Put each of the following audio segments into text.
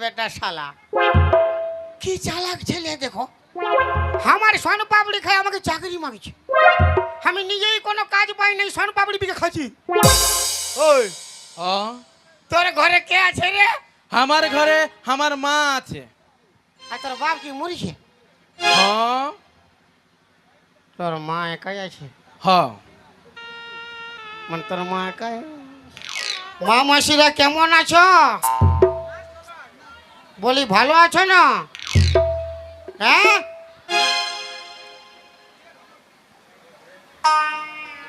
বেটা শালা। কি চালাক ছেলে দেখো। আমার সোন পাপড়ি খাই আমাকে চাকরি মাগছে। আমি নিজেই কোনো কাজ পাই নাই সোন পাপড়ি বিকে খাচ্ছি। ওই তোর ঘরে কে আছে রে? আমার ঘরে আমার মা আছে। আর তোর বাপ কি মরিছে? হ্যাঁ তোর মা একাই আছে? হ্যাঁ মানে তোর মা একাই? মা মাসিরা কেমন আছো? বলি, ভালো আছো না? হ্যাঁ?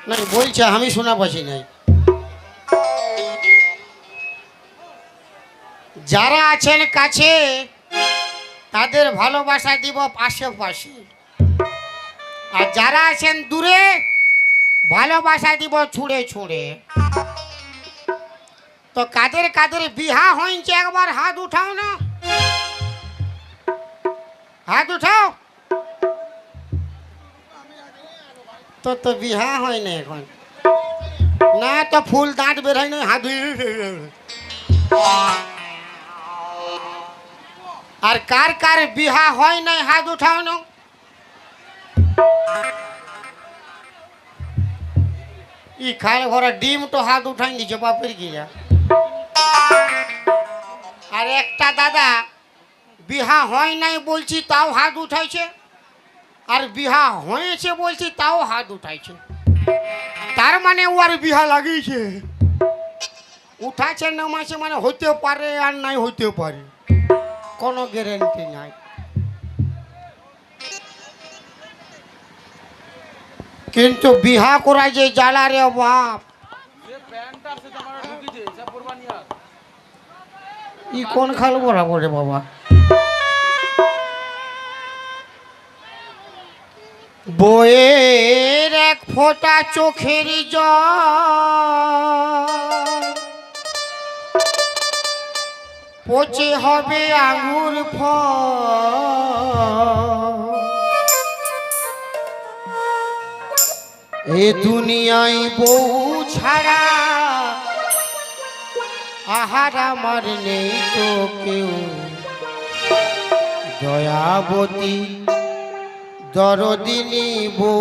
নাই বলছে, আমি শোনা পাচ্ছি নাই যারা আছেন কাছে, তাদের ভালোবাসা দিব পাশে পাশে আর যারা আছেন দূরে, ভালোবাসা দিব ছুঁড়ে ছুঁড়ে। তো কাদের কাদের বিহা হয়েছে একবার হাত উঠাও না। হাত উঠাও। তো তো বিহা হয় না এখন। না, তো ফুল দাঁত বের হয় না হাত আর কার কার বিহা হয় নাই, হাত উঠাও না। ই খাল ঘরে ডিম তো হাত উঠাই দিছে বাপের গিয়া আর একটা দাদা বিহা হয় নাই বলছি তাও হাত উঠাইছে। আর বিহা হয়েছে বলছি তাও হাত উঠাইছে। তার মানে ও আর বিহা লাগিয়েছে। উঠাছে নামাছে মানে হতে পারে আর নাই হতে পারে। কোনো গ্যারেন্টি নাই। কিন্তু বিহা করা যে জ্বালা রে বাপ। ই কোন খাল বরাবর রে বাবা? বইয়ের এক ফোঁটা চোখের পচে হবে আঙুর ফল। এ দুনিয়ায় বউ ছাড়া আহার আমার নেই তো কেউ। দয়াবতী দরদিনী বউ।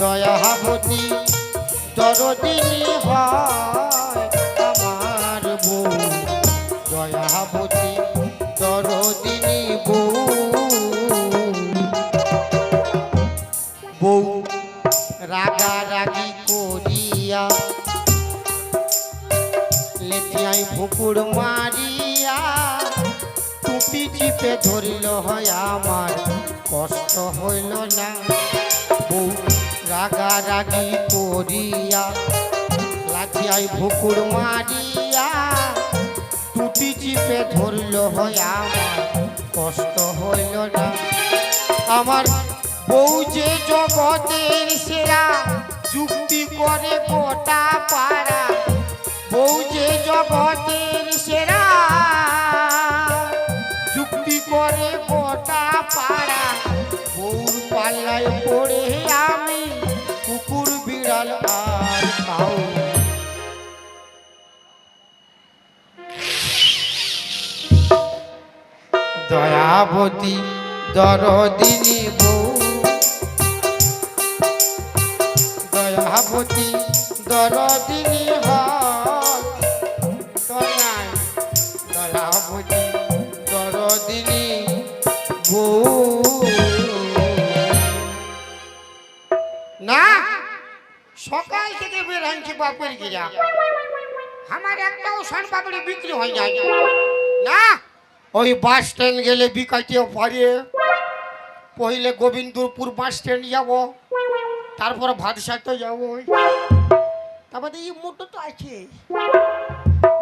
দয়াবতী, দরদিনী হয় আমার বউ। দয়াবতী, দরদিনী বউ। বউ, রাগারাগি করিয়া লেথিয়াই ভুকুর মারিয়া টুপি চিপে ধরিল হয় আমার। কষ্ট হইল না। বউ রাগারাগি করিয়া লাথিয়াই ভুকুর মারিয়া টুপি চিপে ধরল হয় আমার। কষ্ট হইল না। আমার বউ যে জগতের সেরা, যুক্তি করে গোটা পাড়া। বউ যে জগতের সেরা করে গোটা পাড়া। বউর পাল্লায় পড়ে আমি কুকুর, বিড়াল আর খাও দয়াবতী দরদিনী বউ। দয়াবতী দরদিনী হয়েছি বাপের গিরা আমার একটাও সন পাপড়ি বিক্রি হয়ে না। না, ওই বাস স্ট্যান্ড গেলে বিকাইতেও পারে। পहिले গোবিন্দপুর বাস স্ট্যান্ড যাব। তারপরে ভাতসাতে যাব। তারপরে এই মোটো তো আছে।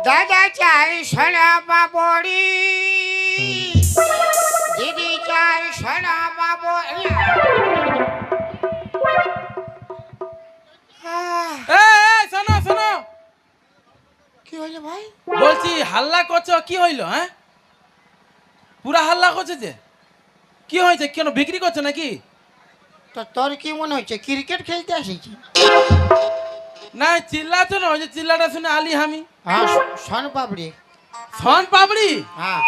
দাদা চাই সোনা বাবড়ি। দিদি চাই সোনা বাবড়ি। হাল্লা করছ কি হইল হ্যাঁ? পুরা হাল্লা করছে যে? কি হয়েছে কেন বিক্রি করছ নাকি? তো তোর কি মনে হচ্ছে ক্রিকেট খেলতে আসিছি? না চিল্লাছো না ওই যে চিল্লাটা শুনে আলি হামি। হ্যাঁ শন পাপড়ি। সন পাপড়ি? হ্যাঁ।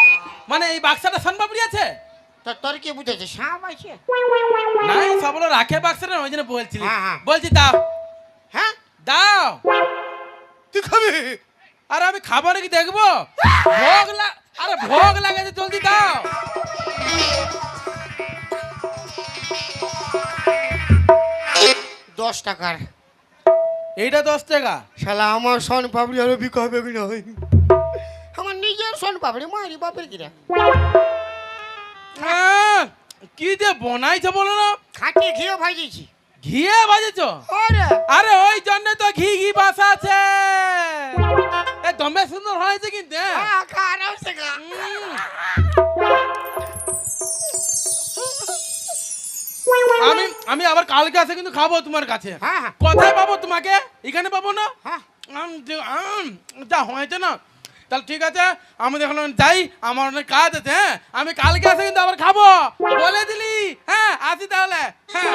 মানে এই বাক্সাটা সন পাপড়ি আছে? তো তোর কি বুঝেছে সাপ আছে? নাই সবগুলো রাখে বাক্সাটা ওই জন্য বলছিলি। হ্যাঁ, হ্যাঁ। বলছি দাও। হ্যাঁ? দাও। তুই খাবি? আর আমি খাব নাকি দেখব? ভোগ আরে ভোগ লাগাতে জলদি দাও। দশ টাকার। এইটা দশ টাকা? শালা আমার সন পাপড়ি আরও বিকা হবে কি আমার নিজের সন পাপড়ি মারি বাপের কিরা। কি যে বনাইছো বলো না? খাটি ঘিও ভাজিছি ঘিয়ে ওরে আরে ওই জন্য তো ঘি ঘি বাসা আছে। খা আরামসে খা। আমি আমি আবার কালকে আসে কিন্তু খাব তোমার কাছে। হ্যাঁ হ্যাঁ। কোথায় পাবো তোমাকে? এখানে পাবো না? হ্যাঁ। যে- হয়েছে না। তাহলে ঠিক আছে আমি দেখলাম যাই আমার অনেক কাজ আছে হ্যাঁ? আমি কালকে আসে কিন্তু আবার খাব। বলে দিলি হ্যাঁ আসি তাহলে হ্যাঁ।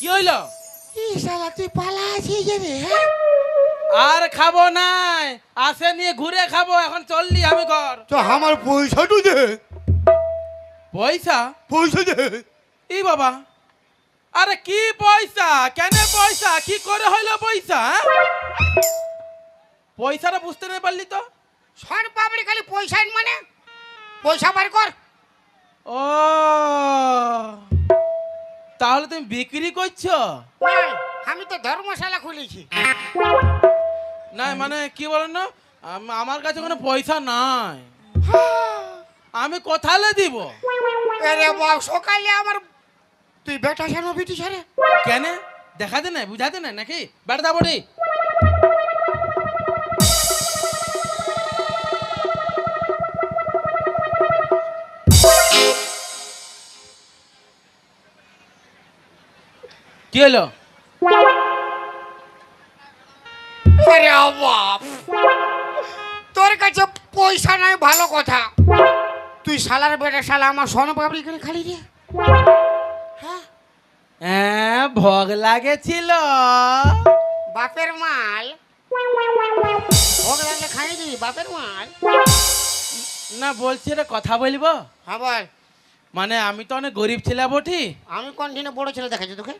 কি হইল? শালা তুই পালা আছিস রে হ্যাঁ? আর খাব নাই। আসে নিয়ে ঘুরে খাব এখন চললি আমি ঘর। তো আমার পয়সাটা দে। পয়সা? পয়সা দে। এই বাবা। আরে কি পয়সা? কেন পয়সা? কি করে হইল পয়সা হ্যাঁ? পয়সাটা বুঝতে না পারলি তো? শন পাপড়ি খালি পয়সা মানে। পয়সা বার কর। ও। তাহলে তুমি বিক্রি করছ? আমি তো ধর্মশালা খুলেছি। না মানে কি বলেন না আমার কাছে কোনো পয়সা নাই। আমি কোথালে দিব? আরে বাবা সকালে আমার তুই বেটা কেন বিটি ছাড়ে কেন? দেখাতে না বুঝাতে না নাকি? বেটা বটি কি হলো? তোর কাছে পয়সা নাই ভালো কথা। তুই শালার বেটা শালা আমার সোন পাপড়ি করে খালি রে। হ্যাঁ? হ্যাঁ ভোগ লাগেছিল। বাপের মাল? ভোগ লাগলে খাই দিবি বাপের মাল? না বলছি রে কথা বলব? হ্যাঁ বল। মানে আমি তো অনেক গরিব ছিলাম বটি। আমি কোন দিনে বড় ছেলে দেখাচ্ছি তোকে?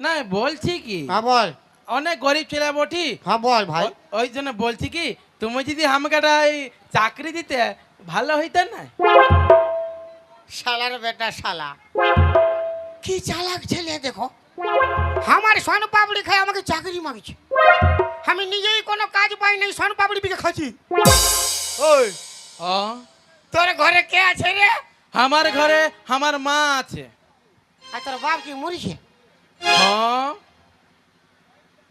না বলছি কি? হ্যাঁ বল। অনেক গরিব ছিলাম বটি। হ্যাঁ বল ভাই। ওই জন্য বলছি কি তুমি যদি আমাকে একটা এই চাকরি দিতে ভালো হইতে না? শালার বেটা শালা। কি চালাক ছেলে দেখো। আমার সোন পাপড়ি খাই আমাকে চাকরি মাগছে। আমি নিজেই কোনো কাজ পাই নাই সোন পাপড়ি বিকে খাচ্ছি। ওই তোর ঘরে কে আছে রে? আমার ঘরে আমার মা আছে। আর তোর বাপ কি মরিছে? হ্যাঁ।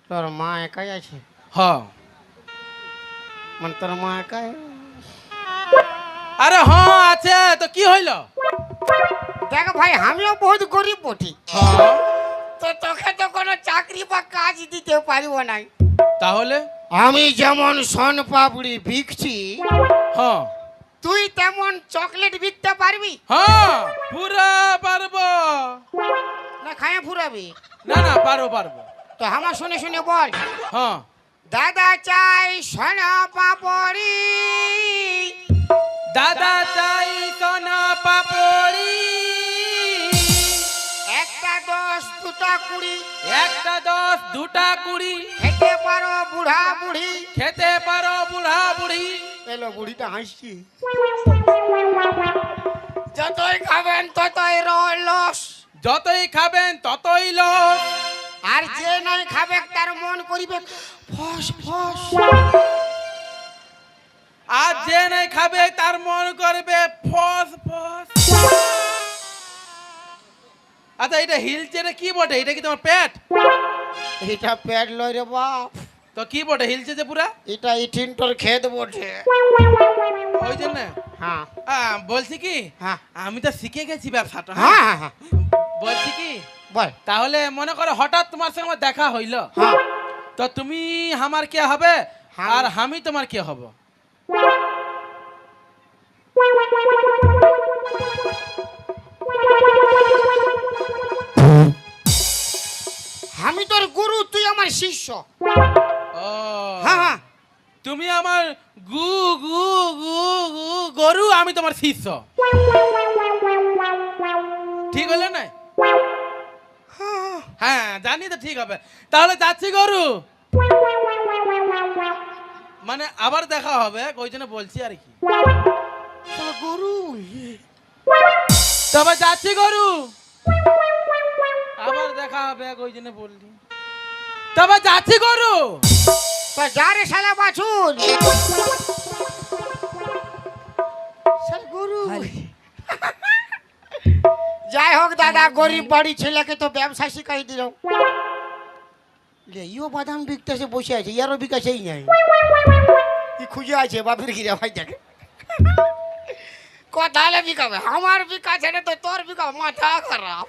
তোর মা একাই আছে? হ্যাঁ। মানে তোর মা একাই? আরে হ্যাঁ আছে। তো কি হইল? দেখ ভাই আমিও বহুত গরিব বটি। হ্যাঁ। তো তোকে তো কোনো চাকরি বা কাজ দিতে পারব নাই। তাহলে? আমি যেমন সোন পাপড়ি বিকছি হ্যাঁ। তুই তেমন চকলেট বিকতে পারবি? হ্যাঁ পুরা পারব। না খায়া ফুরাবি। না না পারব পারব। তো আমার শুনে শুনে বল। হ্যাঁ। দাদা চাই সোনা পাপড়ি। দাদা চাই সোনা পাপড়ি। একটা দশ দুটা কুড়ি। একটা দশ দুটা কুড়ি। খেতে পারো বুড়া বুড়ি। খেতে পারো বুড়া বুড়ি। এলো বুড়িটা হাসছি। যতই খাবেন ততই রস যতই খাবেন ততই লস। আর যে নাই খাবে তার মন করিবে ফস ফস। আর যে নাই খাবে তার মন করবে ফস ফস। আচ্ছা এটা হিলছে রে কি বটে? এটা কি তোমার পেট? এটা পেট লয় রে বাপ। তো কি বটে? হিলছে যে পুরা? এটা এই টিনটার খেত বটে। ওই জন্য? হ্যাঁ। বলছি কি? হ্যাঁ। আমি তো শিখে গেছি ব্যবসাটা হ্যাঁ? হ্যাঁ, হ্যাঁ, হ্যাঁ? বলছি কি? বল। তাহলে মনে করো হঠাৎ তোমার সঙ্গে দেখা হইল। হ্যাঁ। তো তুমি আমার কে হবে? আর আমি তোমার কে হব? আমি তোর গুরু তুই আমার শিষ্য। তুমি আমার গু গু গু গু গরু আমি তোমার শিষ্য। ঠিক হলো না? হ্যাঁ জানি তো ঠিক হবে। তাহলে যাচ্ছি গরু। মানে আবার দেখা হবে ওই জন্য বলছি আর কি। গরু তবে যাচ্ছি গরু। আবার দেখা হবে ওই জন্য বললি। তবে যাচ্ছি গরু। তা যা রে শালা বাছুর শালা যাই হোক দাদা গরিব বাড়ি ছেলেকে তো ব্যবসা শিখাই দিল। ইও বাদাম বিকতেছে বসে আছে ইয়ারও বিকাশেই নাই। ই খুঁজে আছে বাপের গিরা ভাই দেখে। কথা হলে বিকাবে আমার বিকাশ এটা তো তোর বিকাশ মাথা খারাপ।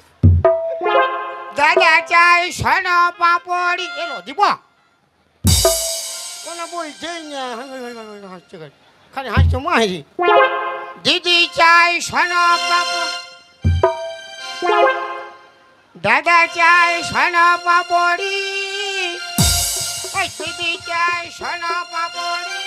দাদা চাই সোনা পাপড়ি। এলো দিব? কোনো বলছেই না হাসছে খালি। হাসছে মাহিরি দিদি চাই সোনা পাপড় দাদা চাই সোনা পাপড়ি দিদি চাই সোনা পাপড়ি